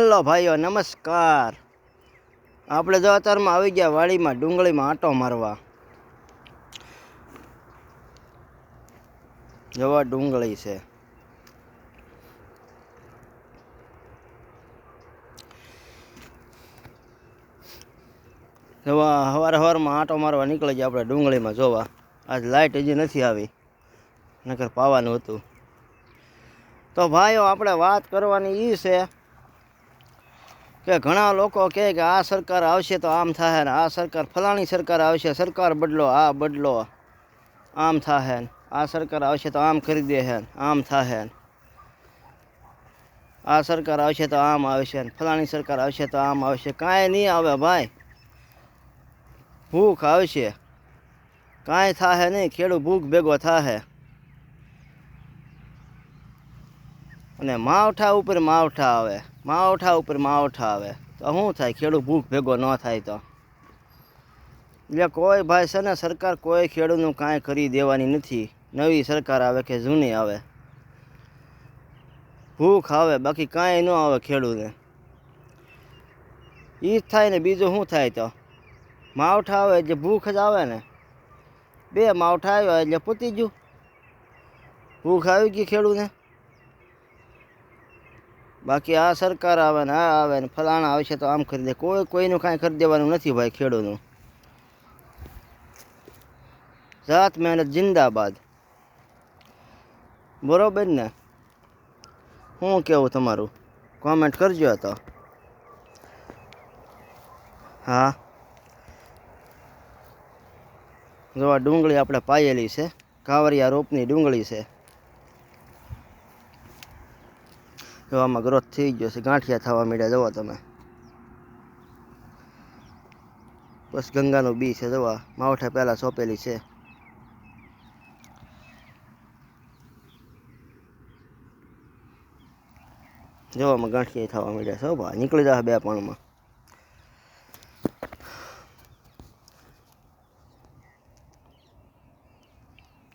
Hello ભાઈઓ, નમસ્કાર. આપણે જો અત્યારમાં આવી ગયા વાડીમાં, ડુંગળીમાં આંટો મારવા. જવા ડુંગળી છે. જવા સવારે સવારમાં આંટો મારવા નીકળી ગયા આપણે ડુંગળીમાં જોવા. આજ લાઇટ હજી નથી આવી, નકર પાવાનું હતું. તો ભાઈઓ, આપણે વાત કરવાની એ છે કે ઘણા લોકો કહે કે આ સરકાર આવશે તો આમ થાય ને, આ સરકાર, ફલાણી સરકાર આવશે, સરકાર બદલો, આ બદલો, આમ થાય ને, આ સરકાર આવશે તો આમ કરી દે છે આમ થાય ને. આ સરકાર આવશે તો આમ આવશે ને, ફલાણી સરકાર આવશે તો આમ આવશે, કાંઈ નહીં આવે ભાઈ. ભૂખ આવશે. કાંઈ થાય નહીં, ખેડૂત ભૂખ ભેગો થાય અને માવઠા ઉપર માવઠા આવે. માવઠા ઉપર માવઠા આવે. તો શું થાય? ખેડૂત ભૂખ ભેગો ન થાય તો. એટલે કોઈ ભાઈ છે ને, સરકાર કોઈ ખેડૂતનું કાંઈ કરી દેવાની નથી. નવી સરકાર આવે કે જૂની આવે. ભૂખ આવે, બાકી કાંઈ ન આવે ખેડૂતને. એ જ થાય ને, બીજું શું થાય તો? માવઠા આવે એટલે ભૂખ જ આવે ને. બે માવઠા આવ્યા એટલે પતી ગયું. ભૂખ આવી ગઈ ખેડૂતને. બાકી આ સરકાર આવે ને આ આવે ને ફલાણા આવશે તો આમ કરી દે. કોઈ કોઈનું કાંઈ કરી દેવાનું નથી ભાઈ ખેડૂતનું. જાત મહેનત જિંદાબાદ. બરોબર ને? હું કેવું તમારું? કોમેન્ટ કરજો તો. હા. જો આ ડુંગળી આપણે પાયેલી છે. કાવરિયા રોપની ડુંગળી છે. જો ગ્રોથ થઈ ગયો છે. ગાંઠિયા થવા માંડ્યા જવા તમે. બસ ગંગાનું બી છે જવા માવઠા પહેલાં સોંપેલી છે. જોવામાં ગાંઠિયા થવા માંડ્યા છે ભા નીકળી જશે બે પણમાં.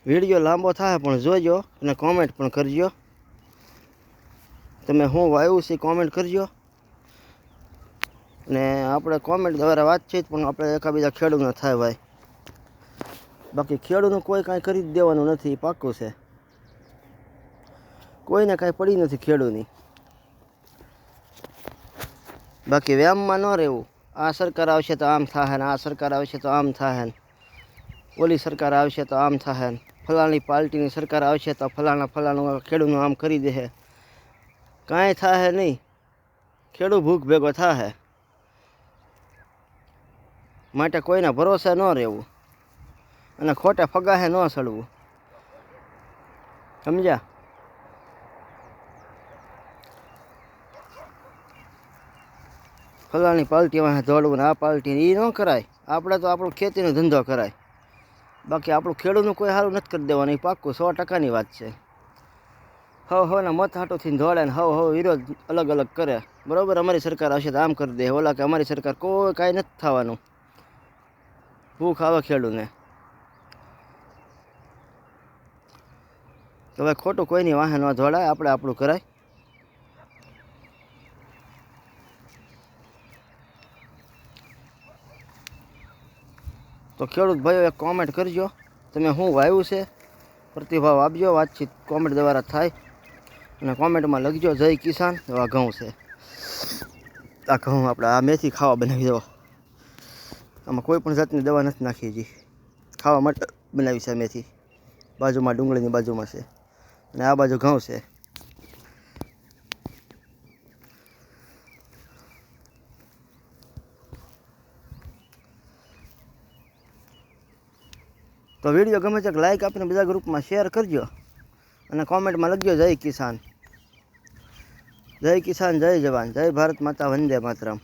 વીડિયો લાંબો થાય પણ જોજો અને કોમેન્ટ પણ કરજો. તમે શું વાવ્યું છે કોમેન્ટ કરજો. ને આપણે કોમેન્ટ દ્વારા વાતચીત પણ આપણે એકાબીજા ખેડૂતને થાય ભાઈ. બાકી ખેડૂતનું કોઈ કાંઈ કરી જ દેવાનું નથી પાક્કું છે. કોઈને કાંઈ પડી નથી ખેડૂતની. બાકી વ્યાયામમાં ન રહેવું. આ સરકાર આવશે તો આમ થાય ને આ સરકાર આવશે તો આમ થાય ને. ઓલી સરકાર આવશે તો આમ થાય ને. ફલાણી પાર્ટીની સરકાર આવશે તો ફલાણા ફલાણું ખેડૂતનું આમ કરી દે કાંઈ થાય નહીં. ખેડૂત ભૂખ ભેગો થાય માટે કોઈના ભરોસે ન રહેવું અને ખોટે ફગાહે ન સડવું. સમજ્યા? ફલાણી પાલટીમાં દોડવું ને આ પાલટી એ ન કરાય. આપણે તો આપણું ખેતીનો ધંધો કરાય. બાકી આપણું ખેડૂતનું કોઈ સારું નથી કરી દેવાનું. એ પાક્કું સો ટકાની વાત છે. હવ હવના મત હાટોથી ધોળે ને હવ હવ વિરોધ અલગ અલગ કરે. બરાબર? અમારી સરકાર હશે તો આમ કરી દે. ઓલા કે અમારી સરકાર કોઈ કાંઈ નથી થવાનું. ભૂખ આવે ખેડૂને તો હવે ખોટું કોઈની વાહે ન દોડાય આપણે આપણું કરાય. તો ખેડૂત ભાઈઓ, એક કોમેન્ટ કરજો. તમે શું વાવ્યું છે? પ્રતિભાવ આપજો. વાતચીત કોમેન્ટ દ્વારા થાય. અને કોમેન્ટમાં લખજો, જય કિસાન, એવા ઘઉં છે. આ ઘઉં આપણે આ મેથી ખાવા બનાવી દો આમાં કોઈ પણ જાતની દવા નથી નાખી હજી. ખાવા માટે બનાવી છે મેથી. બાજુમાં ડુંગળીની બાજુમાં છે. અને આ બાજુ ઘઉં છે. તો વીડિયો ગમે છે લાઈક આપીને બધા ગ્રુપમાં શેર કરજો. અને કોમેન્ટમાં લખજો, જય કિસાન. જય કિસાન જય જવાન જય ભારત માતા વંદે માતરમ.